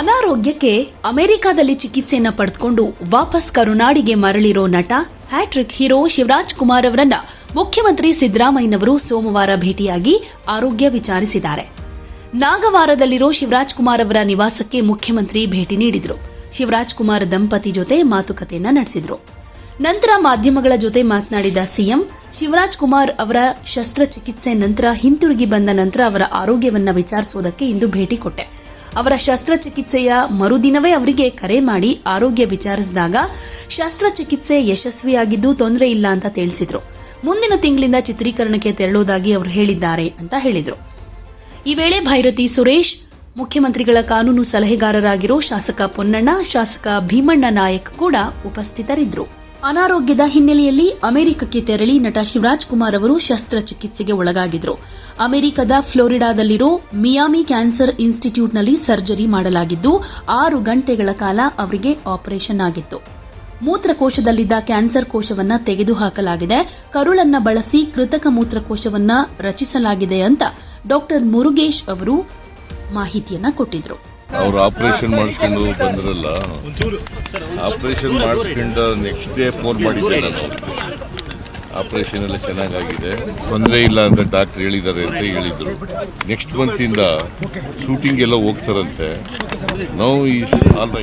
ಸದ್ಯಕ್ಕೆ ಅಮೆರಿಕಾದಲ್ಲಿ ಚಿಕಿತ್ಸೆಯನ್ನ ಪಡೆದುಕೊಂಡು ವಾಪಸ್ ಕರುನಾಡಿಗೆ ಮರಳಿರೋ ನಟ, ಹ್ಯಾಟ್ರಿಕ್ ಹೀರೋ ಶಿವರಾಜ್ ಕುಮಾರ್ ಅವರನ್ನ ಮುಖ್ಯಮಂತ್ರಿ ಸಿದ್ದರಾಮಯ್ಯನವರು ಸೋಮವಾರ ಭೇಟಿಯಾಗಿ ಆರೋಗ್ಯ ವಿಚಾರಿಸಿದ್ದಾರೆ. ನಾಗವಾರದಲ್ಲಿರೋ ಶಿವರಾಜ್ ಕುಮಾರ್ ಅವರ ನಿವಾಸಕ್ಕೆ ಮುಖ್ಯಮಂತ್ರಿ ಭೇಟಿ ನೀಡಿದರು. ಶಿವರಾಜ್ ಕುಮಾರ್ ದಂಪತಿ ಜೊತೆ ಮಾತುಕತೆಯನ್ನ ನಡೆಸಿದ್ರು. ನಂತರ ಮಾಧ್ಯಮಗಳ ಜೊತೆ ಮಾತನಾಡಿದ ಸಿಎಂ, ಶಿವರಾಜ್ ಕುಮಾರ್ ಅವರ ಶಸ್ತ್ರಚಿಕಿತ್ಸೆ ನಂತರ ಹಿಂತಿರುಗಿ ಬಂದ ನಂತರ ಅವರ ಆರೋಗ್ಯವನ್ನ ವಿಚಾರಿಸುವುದಕ್ಕೆ ಇಂದು ಭೇಟಿ ಕೊಟ್ಟೆ. ಅವರ ಶಸ್ತ್ರಚಿಕಿತ್ಸೆಯ ಮರುದಿನವೇ ಅವರಿಗೆ ಕರೆ ಮಾಡಿ ಆರೋಗ್ಯ ವಿಚಾರಿಸಿದಾಗ ಶಸ್ತ್ರಚಿಕಿತ್ಸೆ ಯಶಸ್ವಿಯಾಗಿದ್ದು ತೊಂದರೆ ಇಲ್ಲ ಅಂತ ತಿಳಿಸಿದ್ರು. ಮುಂದಿನ ತಿಂಗಳಿಂದ ಚಿತ್ರೀಕರಣಕ್ಕೆ ತೆರಳುವುದಾಗಿ ಅವರು ಹೇಳಿದ್ದಾರೆ ಅಂತ ಹೇಳಿದರು. ಈ ವೇಳೆ ಭೈರತಿ ಸುರೇಶ್, ಮುಖ್ಯಮಂತ್ರಿಗಳ ಕಾನೂನು ಸಲಹೆಗಾರರಾಗಿರೋ ಶಾಸಕ ಪೊನ್ನಣ್ಣ, ಶಾಸಕ ಭೀಮಣ್ಣ ನಾಯಕ್ ಕೂಡ ಉಪಸ್ಥಿತರಿದ್ದರು ಅನಾರೋಗ್ಯದ ಹಿನ್ನೆಲೆಯಲ್ಲಿ ಅಮೆರಿಕಕ್ಕೆ ತೆರಳಿ ನಟ ಶಿವರಾಜ್ ಕುಮಾರ್ ಅವರು ಶಸ್ತ್ರಚಿಕಿತ್ಸೆಗೆ ಒಳಗಾಗಿದ್ರು ಅಮೆರಿಕದ ಫ್ಲೋರಿಡಾದಲ್ಲಿರೋ ಮಿಯಾಮಿ ಕ್ಯಾನ್ಸರ್ ಇನ್ಸ್ಟಿಟ್ಯೂಟ್ನಲ್ಲಿ ಸರ್ಜರಿ ಮಾಡಲಾಗಿದ್ದು, ಆರು ಗಂಟೆಗಳ ಕಾಲ ಅವರಿಗೆ ಆಪರೇಷನ್ ಆಗಿತ್ತು. ಮೂತ್ರಕೋಶದಲ್ಲಿದ್ದ ಕ್ಯಾನ್ಸರ್ ಕೋಶವನ್ನ ತೆಗೆದುಹಾಕಲಾಗಿದೆ. ಕರುಳನ್ನ ಬಳಸಿ ಕೃತಕ ಮೂತ್ರಕೋಶವನ್ನ ರಚಿಸಲಾಗಿದೆ ಅಂತ ಡಾಕ್ಟರ್ ಮುರುಗೇಶ್ ಅವರು ಮಾಹಿತಿಯನ್ನ ಕೊಟ್ಟಿದ್ರು. ಅವ್ರು ಆಪರೇಷನ್ ಮಾಡಿಸ್ಕೊಂಡು ಬಂದಿರಲ್ಲ ಆಪರೇಷನ್ ಮಾಡಿಸ್ಕೊಂಡ ನೆಕ್ಸ್ಟ್ ಡೇ ಫೋನ್ ಮಾಡಿದ್ದೆ ಆಪರೇಷನ್ ಎಲ್ಲ ಚೆನ್ನಾಗಾಗಿದೆ. ತೊಂದರೆ ಇಲ್ಲ ಅಂತ ಡಾಕ್ಟರ್ ಹೇಳಿದ್ದಾರೆ ಅಂತ ಹೇಳಿದ್ರು. ನೆಕ್ಸ್ಟ್ ಮಂತಿಂದ ಶೂಟಿಂಗ್ ಎಲ್ಲ ಹೋಗ್ತಾರಂತೆ. ನಾವು ಈ